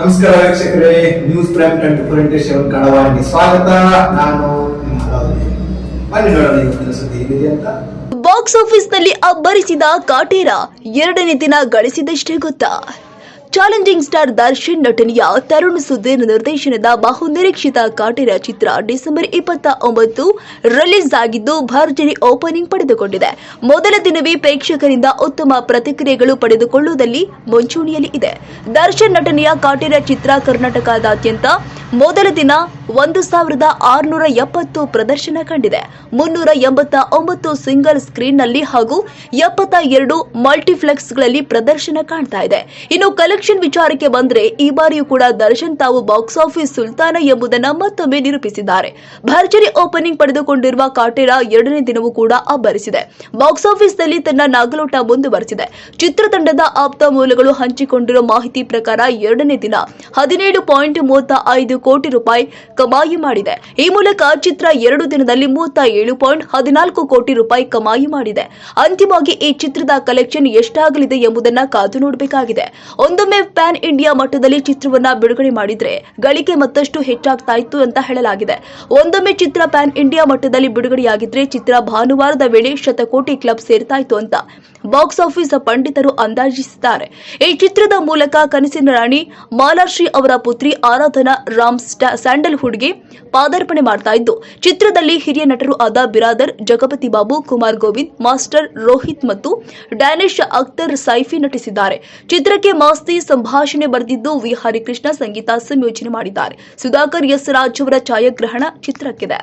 ನಮಸ್ಕಾರ ವೀಕ್ಷಕರೇ news prime twenty four into seven ಕನ್ನಡವಾಹಿನಿ ಸ್ವಾಗತ. ನಾನು ನಿಮ್ಮ. ಬನ್ನಿ ನೋಡೋಣ ಇವತ್ತಿನ ಸುದ್ದಿ ಏನಿದೆ ಅಂತ. ಬಾಕ್ಸ್ ಆಫೀಸ್ನಲ್ಲಿ ಅಬ್ಬರಿಸಿದ ಕಾಟೇರ, ಎರಡನೇ ದಿನ ಗಳಿಸಿದಷ್ಟೇ ಗೊತ್ತಾ? ಚಾಲೆಂಜಿಂಗ್ ಸ್ಟಾರ್ ದರ್ಶನ್ ನಟನೆಯ ತರುಣ್ ಸುಧೀರ್ ನಿರ್ದೇಶನದ ಬಹುನಿರೀಕ್ಷಿತ ಕಾಟೇರ ಚಿತ್ರ ಡಿಸೆಂಬರ್ ಇಪ್ಪತ್ತ ಒಂಬತ್ತು ರಿಲೀಸ್ ಆಗಿದ್ದು ಭರ್ಜರಿ ಓಪನಿಂಗ್ ಪಡೆದುಕೊಂಡಿದೆ. ಮೊದಲ ದಿನವೇ ಪ್ರೇಕ್ಷಕರಿಂದ ಉತ್ತಮ ಪ್ರತಿಕ್ರಿಯೆಗಳು ಪಡೆದುಕೊಳ್ಳುವುದಲ್ಲಿ ಮುಂಚೂಣಿಯಲ್ಲಿ ಇದೆ ದರ್ಶನ್ ನಟನೆಯ ಕಾಟೇರ ಚಿತ್ರ ಕರ್ನಾಟಕದಾದ್ಯಂತ ಮೊದಲ ದಿನ ಒಂದು ಸಾವಿರದ ಆರುನೂರ ಎಪ್ಪತ್ತು ಪ್ರದರ್ಶನ ಕಂಡಿದೆ. ಮುನ್ನೂರ ಎಂಬತ್ತ ಒಂಬತ್ತು ಸಿಂಗಲ್ ಸ್ಕ್ರೀನ್ನಲ್ಲಿ ಹಾಗೂ ಎಪ್ಪತ್ತ ಎರಡು ಮಲ್ಟಿಪ್ಲೆಕ್ಸ್ಗಳಲ್ಲಿ ಪ್ರದರ್ಶನ ಕಾಣ್ತಾ ಇದೆ. ಇನ್ನು ಕಲೆಕ್ಷನ್ ವಿಚಾರಕ್ಕೆ ಬಂದ್ರೆ ಈ ಬಾರಿಯೂ ಕೂಡ ದರ್ಶನ್ ತಾವು ಬಾಕ್ಸ್ ಆಫೀಸ್ ಸುಲ್ತಾನ ಎಂಬುದನ್ನು ಮತ್ತೊಮ್ಮೆ ನಿರೂಪಿಸಿದ್ದಾರೆ. ಭರ್ಜರಿ ಓಪನಿಂಗ್ ಪಡೆದುಕೊಂಡಿರುವ ಕಾಟೇರ ಎರಡನೇ ದಿನವೂ ಕೂಡ ಅಬ್ಬರಿಸಿದೆ. ಬಾಕ್ಸ್ ಆಫೀಸ್ನಲ್ಲಿ ತನ್ನ ನಾಗಲೋಟ ಮುಂದುವರೆಸಿದೆ. ಚಿತ್ರತಂಡದ ಆಪ್ತ ಮೂಲಗಳು ಹಂಚಿಕೊಂಡಿರುವ ಮಾಹಿತಿ ಪ್ರಕಾರ ಎರಡನೇ ದಿನ ಹದಿನೇಳು ಪಾಯಿಂಟ್ ಮೂವತ್ತ ಐದು ಕೋಟಿ ರೂಪಾಯಿ ಕಮಾಯಿ ಮಾಡಿದೆ. ಈ ಮೂಲಕ ಚಿತ್ರ ಎರಡು ದಿನದಲ್ಲಿ ಮೂವತ್ತ ಏಳು ಪಾಯಿಂಟ್ ಹದಿನಾಲ್ಕು ಕೋಟಿ ರೂಪಾಯಿ ಕಮಾಯಿ ಮಾಡಿದೆ. ಅಂತಿಮವಾಗಿ ಈ ಚಿತ್ರದ ಕಲೆಕ್ಷನ್ ಎಷ್ಟಾಗಲಿದೆ ಎಂಬುದನ್ನ ಕಾದು ನೋಡಬೇಕಾಗಿದೆ. ಒಂದೊಮ್ಮೆ ಪ್ಯಾನ್ ಇಂಡಿಯಾ ಮಟ್ಟದಲ್ಲಿ ಚಿತ್ರವನ್ನ ಬಿಡುಗಡೆ ಮಾಡಿದ್ರೆ ಗಳಿಕೆ ಮತ್ತಷ್ಟು ಹೆಚ್ಚಾಗ್ತಾ ಇತ್ತು ಅಂತ ಹೇಳಲಾಗಿದೆ. ಒಂದೊಮ್ಮೆ ಚಿತ್ರ ಪ್ಯಾನ್ ಇಂಡಿಯಾ ಮಟ್ಟದಲ್ಲಿ ಬಿಡುಗಡೆಯಾಗಿದ್ರೆ ಚಿತ್ರ ಭಾನುವಾರದ ವೇಳೆ ಶತಕೋಟಿ ಕ್ಲಬ್ ಸೇರ್ತಾ ಇತ್ತು ಅಂತ ಬಾಕ್ಸ್ ಆಫೀಸ್ ಪಂಡಿತರು ಅಂದಾಜಿಸಿದ್ದಾರೆ. ಈ ಚಿತ್ರದ ಮೂಲಕ ಕನಸಿನ ರಾಣಿ ಮಾಲಾಶ್ರೀ ಅವರ ಪುತ್ರಿ ಆರಾಧನಾ ರಾಮ್ ಸ್ಯಾಂಡಲ್ವುಡ್ಗೆ ಪಾದಾರ್ಪಣೆ ಮಾಡ್ತಾ ಇದ್ದು, ಚಿತ್ರದಲ್ಲಿ ಹಿರಿಯ ನಟರು ಆದ ಬಿರಾದರ್, ಜಗಪತಿ ಬಾಬು, ಕುಮಾರ್ ಗೋವಿಂದ್, ಮಾಸ್ಟರ್ ರೋಹಿತ್ ಮತ್ತು ಡ್ಯಾನಿಶ್ ಅಖ್ತರ್ ಸೈಫಿ ನಟಿಸಿದ್ದಾರೆ. ಚಿತ್ರಕ್ಕೆ ಮಾಸ್ತಿ ಸಂಭಾಷಣೆ ಬರೆದಿದ್ದು, ವಿ. ಹರಿಕೃಷ್ಣ ಸಂಗೀತ ಸಂಯೋಜನೆ ಮಾಡಿದ್ದಾರೆ. ಸುಧಾಕರ್ ಎಸ್. ರಾಜ್ ಅವರ ಛಾಯಾಗ್ರಹಣ ಚಿತ್ರಕ್ಕಿದೆ.